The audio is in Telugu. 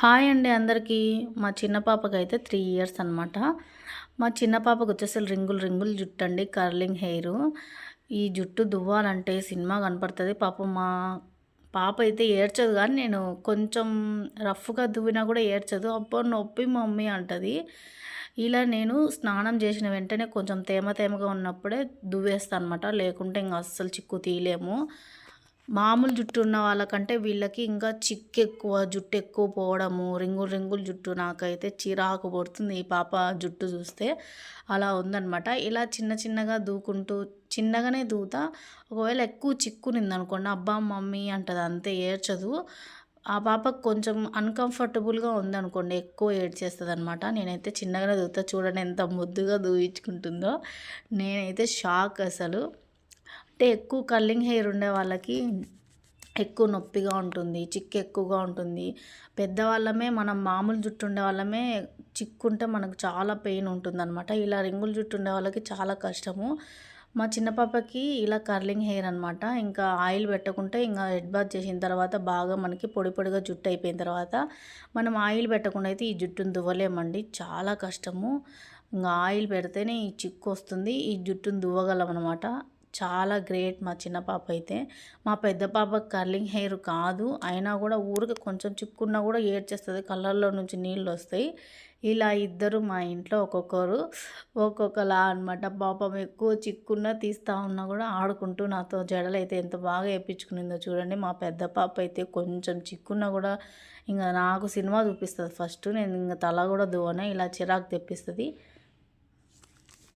హాయ్ అండి అందరికీ. మా చిన్న పాపకైతే త్రీ ఇయర్స్ అనమాట మా చిన్న పాపకు వచ్చేసి రింగులు రింగులు జుట్టు అండి కర్లింగ్ హెయిర్. ఈ జుట్టు దువ్వాలంటే సినిమా కనపడుతుంది. పాపం మా పాప అయితే ఏడ్చదు కానీ నేను కొంచెం రఫ్గా దువ్వినా కూడా ఏడ్చదు. అబ్బో నొప్పి మమ్మీ అంటుంది. ఇలా నేను స్నానం చేసిన వెంటనే కొంచెం తేమ తేమగా ఉన్నప్పుడే దువ్వేస్తాను అనమాట లేకుంటే ఇంకా అస్సలు చిక్కు తీయలేము. మామూలు జుట్టు ఉన్న వాళ్ళకంటే వీళ్ళకి ఇంకా చిక్కు ఎక్కువ జుట్టు ఎక్కువ పోవడము రింగులు రింగులు జుట్టు నాకైతే చిరాకు పడుతుంది ఈ పాప జుట్టు చూస్తే. అలా ఉందనమాట ఇలా చిన్న చిన్నగా దూకుంటూ చిన్నగానే దూతా ఒకవేళ ఎక్కువ చిక్కునింది అనుకోండి అబ్బా మమ్మీ అంటది అంతే ఏడ్చదు. ఆ పాపకు కొంచెం అన్కంఫర్టబుల్గా ఉందనుకోండి ఎక్కువ ఏడ్చేస్తుంది అనమాట నేనైతే చిన్నగానే దూతా చూడండి ఎంత ముద్దుగా దూయించుకుంటుందో. నేనైతే షాక్ అసలు. అంటే ఎక్కువ కల్లింగ్ హెయిర్ ఉండే వాళ్ళకి ఎక్కువ నొప్పిగా ఉంటుంది చిక్కు ఎక్కువగా ఉంటుంది. పెద్దవాళ్ళమే మనం మామూలు జుట్టు ఉండే వాళ్ళమే చిక్కుంటే మనకు చాలా పెయిన్ ఉంటుందన్నమాట. ఇలా రింగుల జుట్టు ఉండే వాళ్ళకి చాలా కష్టము. మా చిన్న పాపకి ఇలా కర్లింగ్ హెయిర్ అనమాట ఇంకా ఆయిల్ పెట్టకుంటే ఇంకా హెడ్ బాత్ చేసిన తర్వాత బాగా మనకి పొడి పొడిగా జుట్టు అయిపోయిన తర్వాత మనం ఆయిల్ పెట్టకుండా అయితే ఈ జుట్టును దువ్వలేమండి. చాలా కష్టము. ఇంకా ఆయిల్ పెడితేనే ఈ చిక్కు వస్తుంది. ఈ జుట్టును దువ్వగలం అనమాట చాలా గ్రేట్ మా చిన్న పాప అయితే. మా పెద్ద పాప కర్లింగ్ హెయిర్ కాదు. అయినా కూడా ఊరికి కొంచెం చిక్కున్నా కూడా ఏడ్చేస్తుంది. కళ్ళల్లో నుంచి నీళ్ళు వస్తాయి. ఇలా ఇద్దరు మా ఇంట్లో ఒక్కొక్కరు ఒక్కొక్కలా అనమాట పాపం ఎక్కువ చిక్కున్నా తీస్తూ ఉన్నా కూడా ఆడుకుంటూ నాతో జడలు అయితే ఎంత బాగా వేయించుకునిందో చూడండి. మా పెద్ద పాప అయితే కొంచెం చిక్కున్నా కూడా ఇంకా నాకు సినిమా చూపిస్తుంది. ఫస్ట్ నేను ఇంకా తల కూడా దువ్వనే ఇలా చిరాకు తెప్పిస్తుంది.